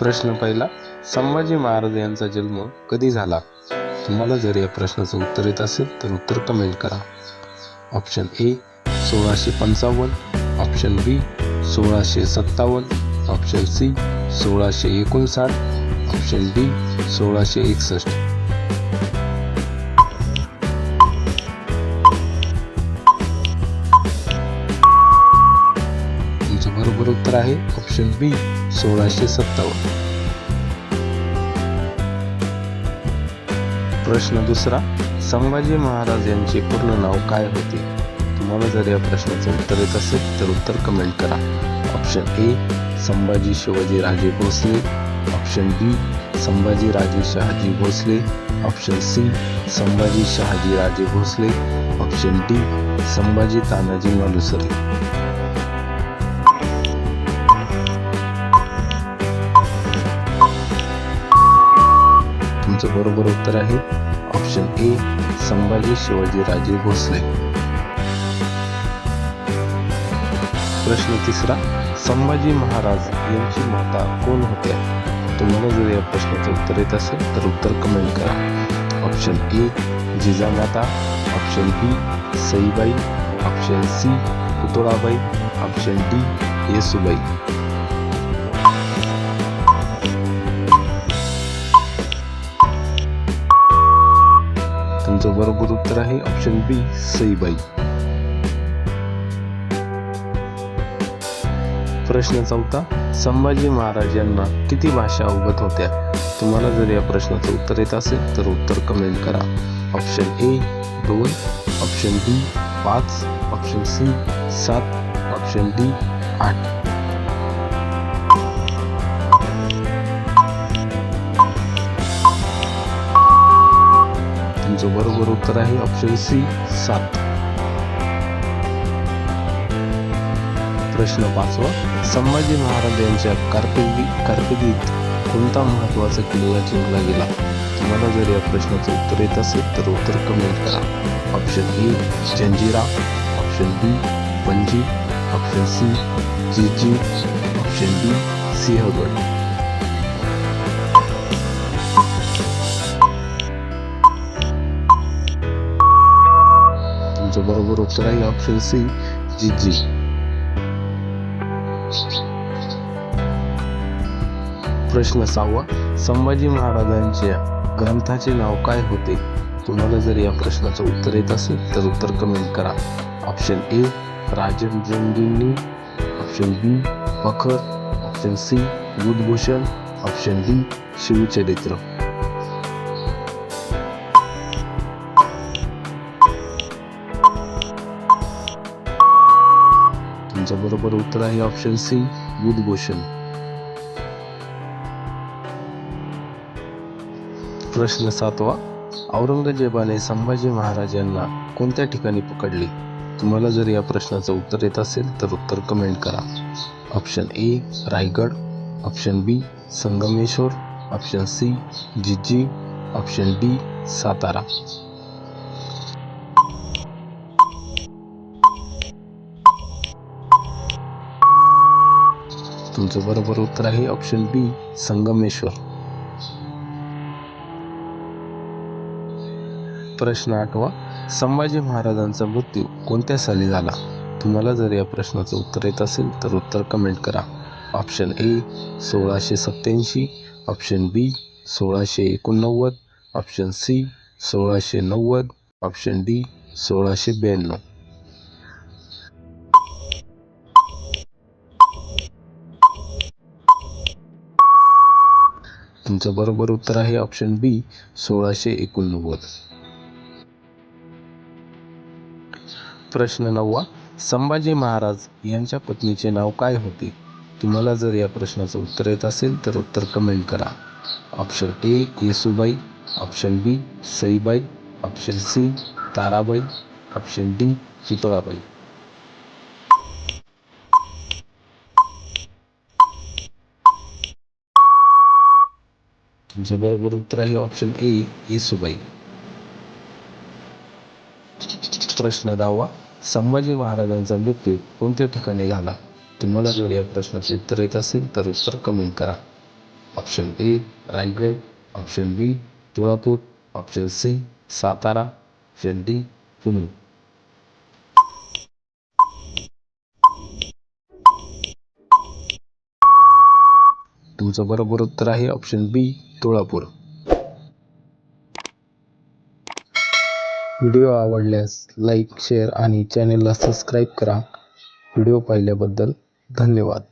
प्रश्न पहिला संभाजी महाराज यांचा जन्म कधी झाला? तुम्हाला जर या प्रश्नाचं उत्तर येत असेल तर उत्तर कमेंट करा. ऑप्शन ए सोळाशे पंचावन्न. ऑप्शन बी सोळाशे सत्तावन्न. ऑप्शन सी सोळाशे एकोणसाठ. ऑप्शन डी सोळाशे एकसष्ट. उत्तर आहे ऑप्शन बी सोळाशे सत्तावन्न. प्रश्न दुसरा संभाजी महाराज यांचे पूर्ण नाव काय होते? तुम्हाला जर या प्रश्नाचं उत्तर येत असेल तर उत्तर कमेंट करा. Option A Sambhaji Shivaji Raje Bhosale. Option B Sambhaji Raje Shahaji Bhosale. Option C Sambhaji Shahaji Raje Bhosale. Option D Sambhaji Tanaji Malusare. याचं बरोबर उत्तर आहे. Option A Sambhaji Shivaji Raje Bhosale. प्रश्न तिसरा संभाजी महाराज यांची माता कोण होत्या? तुम्हाला जर या प्रश्नाचं उत्तर येत असेल तर उत्तर कमेंट करा. Option A Jijamata. Option B Saibai. Option C Putalabai. Option D Yesubai. तुमचं बरोबर उत्तर आहे. Option B Saibai. प्रश्न चौथा संभाजी महाराज यांना किती भाषा अवगत होत्या? तुम्हाला जर या प्रश्नाचं उत्तर येत असेल तर उत्तर कमेंट करा. ऑप्शन ए दोन. ऑप्शन बी पाच. ऑप्शन सी सात. ऑप्शन डी आठ. तुमचं बरोबर उत्तर आहे ऑप्शन सी सात. प्रश्न पाचवा संभाजी महाराज यांच्या कारकिर्दी कारकिर्दीत कोणता महत्त्वाचा किल्ला जिंकला गेला? तुम्हाला जर या प्रश्नाचं उत्तर येत असेल तर उत्तर कमेंट करा. Option A Janjira. Option B Panaji. Option C G option D Sinhagad. तुमचं बरोबर उत्तर आहे ऑप्शन सी जिजी प्रश्न सहावा संभाजी महाराजांच्या ग्रंथाचे नाव काय होते? तुम्हाला जर या प्रश्नाचं उत्तर येत असेल तर उत्तर कमेंट करा. Option A Rajnandini option B मखर option C Budhbhushan. Option D Shivcharitra. तुमचं बरोबर उत्तर आहे ऑप्शन सी बुधभूषण प्रश्न सातवा औरंगजेबाने संभाजी महाराजांना कोणत्या ठिकाणी पकडले? तुम्हाला जर या प्रश्नाचं उत्तर येत असेल तर उत्तर कमेंट करा. Option A Raigad. Option B Sangameshwar. Option C जिजी option D Satara. तुमचं बरोबर उत्तर आहे ऑप्शन बी संगमेश्वर. प्रश्न आठवा संभाजी महाराजांचा मृत्यू कोणत्या साली झाला? तुम्हाला जर या प्रश्नाचं उत्तर येत असेल तर उत्तर कमेंट करा. ऑप्शन ए सोळाशे सत्त्याऐंशी. ऑप्शन बी सोळाशे एकोणनव्वद. ऑप्शन सी सोळाशे नव्वद. ऑप्शन डी सोळाशे ब्याण्णव. तुमचं बरोबर उत्तर आहे ऑप्शन बी सोळाशे एकोणनव्वद. प्रश्न नववा संभाजी महाराज यांच्या पत्नीचे नाव काय होते? तुम्हाला जर या प्रश्नाचं उत्तर येत असेल तर उत्तर कमेंट करा. Option A Yesubai. Option B Saibai. Option C Tarabai. Option D Chitalabai. तुमचं बरोबर उत्तर आहे ऑप्शन ए येसुबाई प्रश्न दहावा संभाजी महाराजांचा मृत्यू कोणत्या ठिकाणी झाला तुम्हाला जर या प्रश्नाचे उत्तर येत असेल तर उत्तर कमेंट करा option A Raigad option B Tulapur option C Satara option D Pune तुमचं बरोबर उत्तर आहे ऑप्शन बी तुळापूर. व्हिडिओ आवडल्यास लाईक शेअर आणि चॅनेलला सबस्क्राईब करा. व्हिडिओ पाहिल्याबद्दल धन्यवाद.